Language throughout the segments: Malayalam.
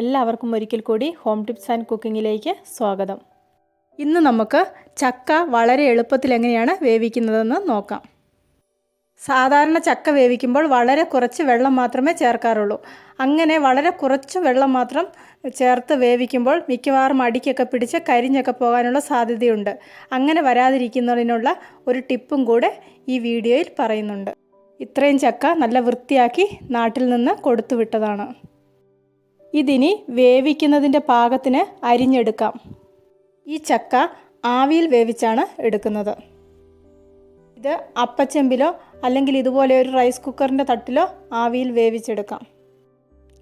എല്ലാവർക്കും ഒരിക്കൽ കൂടി ഹോം ടിപ്സ് ആൻഡ് കുക്കിങ്ങിലേക്ക് സ്വാഗതം. ഇന്ന് നമുക്ക് ചക്ക വളരെ എളുപ്പത്തിൽ എങ്ങനെയാണ് വേവിക്കുന്നതെന്ന് നോക്കാം. സാധാരണ ചക്ക വേവിക്കുമ്പോൾ വളരെ കുറച്ച് വെള്ളം മാത്രമേ ചേർക്കാറുള്ളൂ. അങ്ങനെ വളരെ കുറച്ച് വെള്ളം മാത്രം ചേർത്ത് വേവിക്കുമ്പോൾ മിക്കവാറും അടിക്കൊക്കെ പിടിച്ച് കരിഞ്ഞൊക്കെ പോകാനുള്ള സാധ്യതയുണ്ട്. അങ്ങനെ വരാതിരിക്കുന്നതിനുള്ള ഒരു ടിപ്പും കൂടെ ഈ വീഡിയോയിൽ പറയുന്നുണ്ട്. ഇത്രയും ചക്ക നല്ല വൃത്തിയാക്കി നാട്ടിൽ നിന്ന് കൊടുത്തു വിട്ടതാണ്. ഇതിനി വേവിക്കുന്നതിന്റെ പാകത്തിന് അരിഞ്ഞെടുക്കാം. ഈ ചക്ക ആവിയിൽ വേവിച്ചാണ് എടുക്കുന്നത്. ഇത് അപ്പച്ചെമ്പിലോ അല്ലെങ്കിൽ ഇതുപോലെ ഒരു റൈസ് കുക്കറിന്റെ തട്ടിലോ ആവിയിൽ വേവിച്ചെടുക്കാം.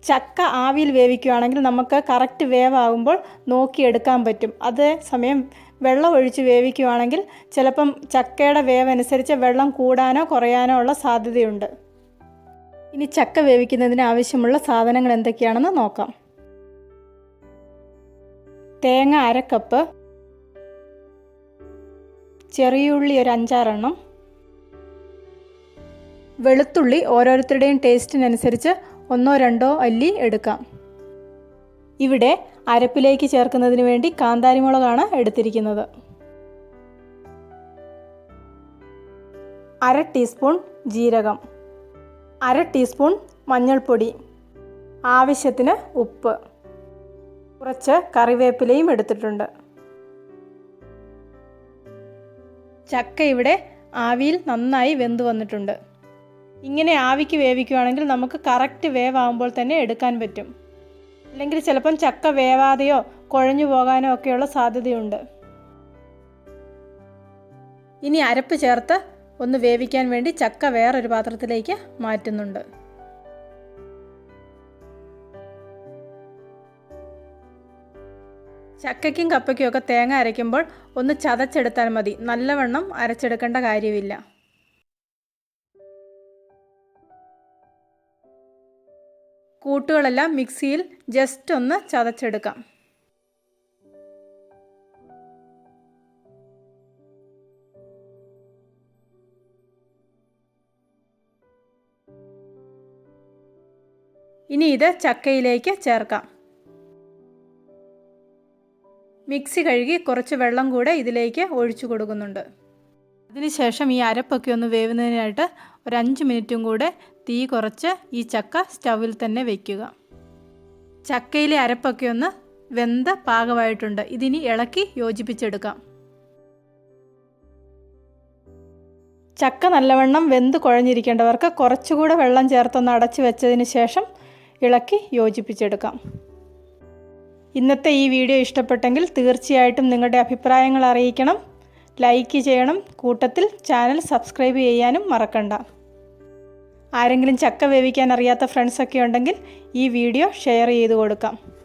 ചക്ക ആവിയിൽ വേവിക്കുകയാണെങ്കിൽ നമുക്ക് കറക്റ്റ് വേവാകുമ്പോൾ നോക്കിയെടുക്കാൻ പറ്റും. അതേ സമയം വെള്ളം ഒഴിച്ച് വേവിക്കുകയാണെങ്കിൽ ചിലപ്പം ചക്കയുടെ വേവ് അനുസരിച്ച് വെള്ളം കൂടാനോ കുറയാനോ ഉള്ള സാധ്യതയുണ്ട്. ഇനി ചക്ക വേവിക്കുന്നതിന് ആവശ്യമുള്ള സാധനങ്ങൾ എന്തൊക്കെയാണെന്ന് നോക്കാം. തേങ്ങ അരക്കപ്പ് ചെറിയുള്ളി ഒരു അഞ്ചാറെണ്ണം വെളുത്തുള്ളി ഓരോരുത്തരുടെയും ടേസ്റ്റിനനുസരിച്ച് ഒന്നോ രണ്ടോ അല്ലി എടുക്കാം. ഇവിടെ അരപ്പിലേക്ക് ചേർക്കുന്നതിന് വേണ്ടി കാന്താരിമുളകാണ് എടുത്തിരിക്കുന്നത്. അര ടീസ്പൂൺ ജീരകം. അര ടീസ്പൂൺ മഞ്ഞൾപ്പൊടി. ആവശ്യത്തിന് ഉപ്പ്. കുറച്ച് കറിവേപ്പിലയും എടുത്തിട്ടുണ്ട്. ചക്ക ഇവിടെ ആവിയിൽ നന്നായി വെന്ത് വന്നിട്ടുണ്ട്. ഇങ്ങനെ ആവിക്ക് വേവിക്കുകയാണെങ്കിൽ നമുക്ക് കറക്റ്റ് വേവാകുമ്പോൾ തന്നെ എടുക്കാൻ പറ്റും. അല്ലെങ്കിൽ ചിലപ്പം ചക്ക വേവാതെയോ കുഴഞ്ഞു പോകാനോ ഒക്കെയുള്ള സാധ്യതയുണ്ട്. ഇനി അരപ്പ് ചേർത്ത് ഒന്ന് വേവിക്കാൻ വേണ്ടി ചക്ക വേറൊരു പാത്രത്തിലേക്ക് മാറ്റുന്നുണ്ട്. ചക്കയ്ക്കും കപ്പയ്ക്കും ഒക്കെ തേങ്ങ അരയ്ക്കുമ്പോൾ ഒന്ന് ചതച്ചെടുത്താൽ മതി. നല്ലവണ്ണം അരച്ചെടുക്കേണ്ട കാര്യമില്ല. കൂട്ടുകളെല്ലാം മിക്സിയിൽ ജസ്റ്റ് ഒന്ന് ചതച്ചെടുക്കാം. ഇനി ഇത് ചക്കയിലേക്ക് ചേർക്കാം. മിക്സി കഴുകി കുറച്ച് വെള്ളം കൂടെ ഇതിലേക്ക് ഒഴിച്ചു കൊടുക്കുന്നുണ്ട്. അതിനുശേഷം ഈ അരപ്പൊക്കെ ഒന്ന് വേവുന്നതിനായിട്ട് ഒരു അഞ്ച് മിനിറ്റും കൂടെ തീ കുറച്ച് ഈ ചക്ക സ്റ്റൗവിൽ തന്നെ വയ്ക്കുക ചക്കയിലെ അരപ്പൊക്കെ ഒന്ന് വെന്ത പാകമായിട്ടുണ്ട്. ഇതിനി ഇളക്കി യോജിപ്പിച്ചെടുക്കാം. ചക്ക നല്ലവണ്ണം വെന്ത് കുഴഞ്ഞിരിക്കേണ്ടവർക്ക് കുറച്ചുകൂടെ വെള്ളം ചേർത്തൊന്ന് അടച്ചു വെച്ചതിന് ശേഷം ഇളക്കി യോജിപ്പിച്ചെടുക്കാം. ഇന്നത്തെ ഈ വീഡിയോ ഇഷ്ടപ്പെട്ടെങ്കിൽ തീർച്ചയായിട്ടും നിങ്ങളുടെ അഭിപ്രായങ്ങൾ അറിയിക്കണം. ലൈക്ക് ചെയ്യണം. കൂട്ടത്തിൽ ചാനൽ സബ്സ്ക്രൈബ് ചെയ്യാനും മറക്കണ്ട. ആരെങ്കിലും ചക്ക വേവിക്കാൻ അറിയാത്ത ഫ്രണ്ട്സൊക്കെ ഉണ്ടെങ്കിൽ ഈ വീഡിയോ ഷെയർ ചെയ്ത് കൊടുക്കാം.